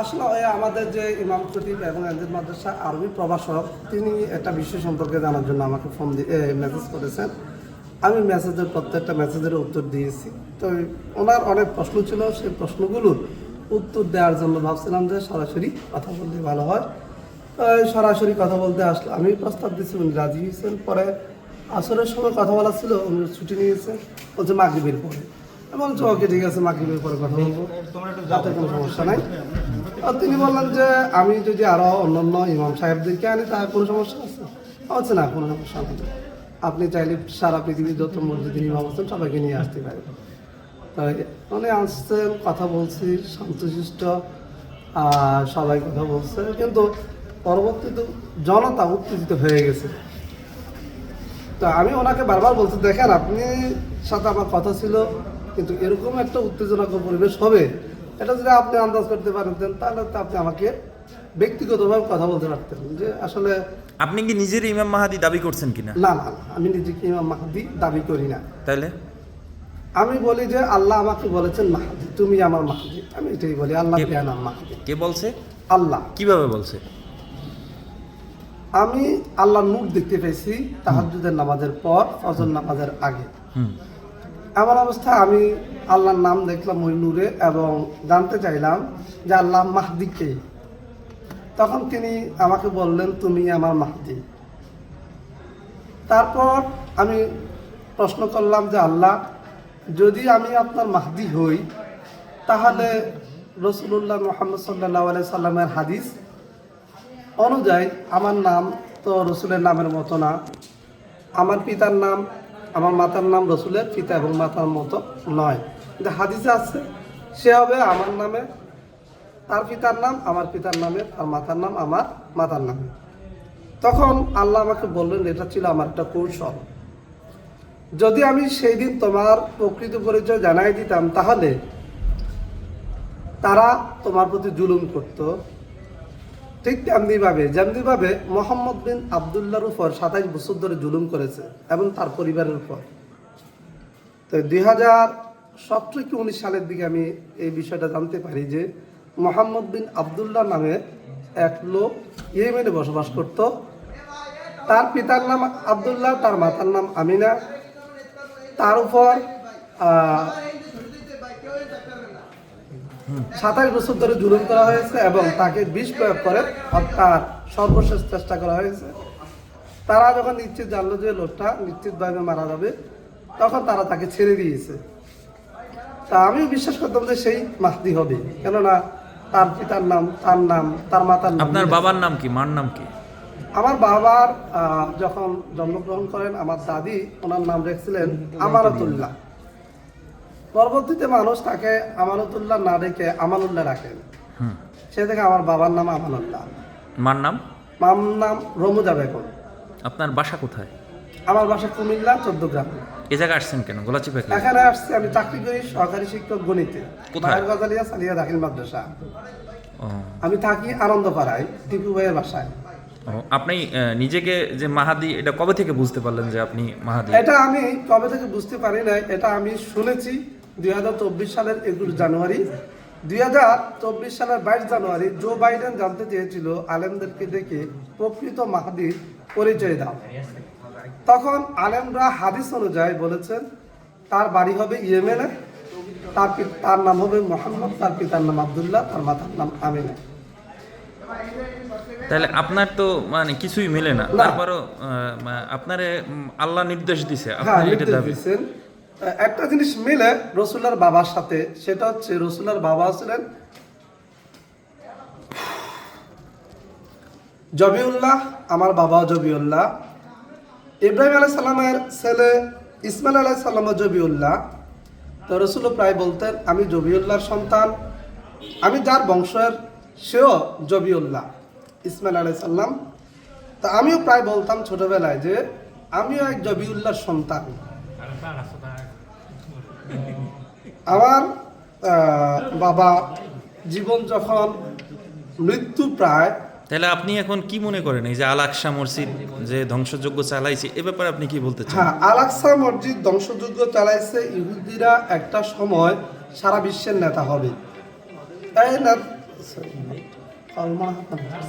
আসলে আমাদের যে ইমাম খতিব এবং এনজেল মাদ্রাসা আরবি প্রভাষক তিনি একটা বিষয় সম্পর্কে জানার জন্য আমাকে ফোন দিয়ে মেসেজ করেছেন। আমি মেসেজের প্রত্যেকটা মেসেজের উত্তর দিয়েছি। তো ওনার অনেক প্রশ্ন ছিল সেই প্রশ্নগুলোর উত্তর দেওয়ার জন্য ভাবছিলাম যে সরাসরি কথা বললে ভালো হয়। সরাসরি কথা বলতে আসলে আমি প্রস্তাব দিচ্ছি উনি রাজি হয়েছেন। পরে আসরের সময় কথা বলা ছিল উনি ছুটি নিয়েছেন বলছে মাগরিবের পরে। আমি বলছি ওকে ঠিক আছে মাগরিবের পরে কথা বলব। তাতে কোনো সমস্যা নাই। তিনি বললেন যে, আমি যদি আরও অন্যান্য ইমাম সাহেবদেরকে আনি তার কোনো সমস্যা আছে? হচ্ছে না, কোনো সমস্যা নেই। আপনি চাইলে সারা পৃথিবীর যত মসজিদের ইমাম আছেন, সবাইকে নিয়ে আসতে পারেন। তাই উনি আসছেন, কথা বলছি শান্তশিষ্ট সবাই কথা বলছে। কিন্তু পরবর্তীতে জনতা উত্তেজিত হয়ে গেছে। তো আমি ওনাকে বারবার বলছি, দেখেন, আপনি সাথে আমার কথা ছিল, কিন্তু এরকম একটা উত্তেজনক পরিবেশ হবে এটা যদি আপনি আন্দাজ করতে পারতেন তাহলে তো আপনি আমাকে ব্যক্তিগতভাবে কথা বলতে পারতেন যে আসলে আপনি কি নিজের ইমাম মাহাদি দাবি করছেন কিনা? না না আমি নিজেকে ইমাম মাহাদি দাবি করি না। তাহলে? আমি বলি যে আল্লাহ আমাকে বলেছেন মাহাদি তুমি আমার মাহাদি। আমি এটাই বলি আল্লাহ জ্ঞান মাহাদি? কে বলছে? আল্লাহ। কীভাবে বলছে? আমি আল্লাহ নূর দেখতে পেয়েছি তাহাজুদের নামাজের পর ফজর নামাজের আগে। এমন অবস্থায় আমি আল্লাহর নাম দেখলাম ওই নূরে এবং জানতে চাইলাম যে আল্লাহ মাহদি কে? তখন তিনি আমাকে বললেন, তুমি আমার মাহদি। তারপর আমি প্রশ্ন করলাম যে, আল্লাহ, যদি আমি আপনার মাহদি হই, তাহলে রসুল্লাহ মোহাম্মদ সাল্লাহ সাল্লামের হাদিস অনুযায়ী আমার নাম তো রসুলের নামের মতো না। আমার পিতার নাম আমার মাতার নাম রসুলের, পিতা এবং মাতার মতো নয়। কিন্তু হাদিসে আছে, সে হবে আমার নামে, তার পিতার নাম, আমার পিতার নামে, তার মাতার নাম, আমার মাতার নামে। তখন আল্লাহ আমাকে বললেন, এটা ছিল আমার একটা কৌশল। যদি আমি সেই দিন তোমার প্রকৃত পরিচয় জানাই দিতাম, তাহলে তারা তোমার প্রতি জুলুম করতো ঠিক তেমনিভাবে, যেমনিভাবে মোহাম্মদ বিন আবদুল্লাহর উপর সাতাইশ বছর ধরে জুলুম করেছে এবং তার পরিবারের উপর। তো দুই হাজার সতেরো কি উনিশ সালের দিকে আমি এই বিষয়টা জানতে পারি যে মোহাম্মদ বিন আবদুল্লাহ নামে এক লোক ইয়েমেনে বসবাস করত। তার পিতার নাম আবদুল্লাহ, তার মাতার নাম আমিনা। তার উপর সাতাশ বছর ধরে জুলুম করা হয়েছে এবং তাকে বিষ প্রয়োগ করে হত্যার সর্বশেষ চেষ্টা করা হয়েছে। তারা যখন নিশ্চিত জানলো যে লোকটা নিশ্চিতভাবে মারা যাবে তখন তারা তাকে ছেড়ে দিয়েছে। তা আমি বিশ্বাস করতাম যে সেই মাহদি হবে। কেননা তার পিতার নাম তার নাম তার মাতার নাম আপনার বাবার নাম কি? মার নাম কি? আমার বাবার আহ, যখন জন্মগ্রহণ করেন আমার দাদি ওনার নাম রেখেছিলেন আমানতুল্লাহ পরবর্তীতে মানুষ তাকে আমানতুল্লাহ না রেখে আমানুল্লাহ রাখেন সে থেকে আমার বাবার নাম আমানুল্লাহ। মার নাম? মাম নাম রমুজা বেগম। আপনার বাসা কোথায়? আমার বাসা কুমিল্লা চোদ্দ গ্রাম। এ জায়গায় আসছেন কেন? গোলাচিপা কি এখানে আসছি আমি চাকরি করি সহকারী শিক্ষক গণিতে। কোথায়? গজালিয়া সালিয়া দাখিল মাদ্রাসা। আমি থাকি আনন্দপাড়ায় টিপু ভাইয়ের বাসায়। আপনি নিজেকে যে মাহাদি এটা কবে থেকে বুঝতে পারলেন যে আপনি মাহাদি? এটা আমি কবে থেকে বুঝতে পারি নাই এটা আমি শুনেছি। দুই হাজার চব্বিশ সালের একুশ জানুয়ারি দুই হাজার চব্বিশ সালের বাইশ জানুয়ারি জো বাইডেন জানতে চেয়েছিল আলেমদেরকে ডেকে প্রকৃত মাহাদির পরিচয় দাও। তখন আলেমরা হাদিস অনুযায়ী বলেছেন তার বাড়ি হবে ইয়েমেনে তার তার নাম হবে মোহাম্মদ তার পিতার নাম আবদুল্লাহ তার মাতার নাম আমিনা। তাহলে আপনার তো মানে কিছুই মেলে না। তারপরও আপনার আল্লাহ নির্দেশ দিছে হ্যাঁ আপনার এটা দাবি। একটা জিনিস মিলে রসুলার বাবার সাথে, সেটা হচ্ছে রসুলার বাবা ছিলেন জবিউল্লাহ, আমার বাবা জবিউল্লাহ। ইব্রাহিম আলাহ সাল্লামের ছেলে ইসমাইল আলাহ সাল্লাম জবিউল্লাহ। তো রসুল প্রায় বলতেন, আমি জবিউল্লাহর সন্তান, আমি যার বংশের, সেও জবিউল্লাহ। ইসমাইল আলাহ সাল্লাম তা আমিও প্রায় বলতাম ছোটবেলায় যে, আমিও এক জবিউল্লাহর সন্তান। আমার বাবা জীবন যখন মৃত্যু প্রায় তাহলে আপনি এখন কি মনে করেন? এই যে আলাকসা মসজিদ যে ধ্বংসযজ্ঞ চালাইছে এ ব্যাপারে আপনি কি বলতে চান? হ্যাঁ আলাকসা মসজিদ ধ্বংসযজ্ঞ চালাইছে ইহুদিরা একটা সময় সারা বিশ্বের নেতা হবে। তাই না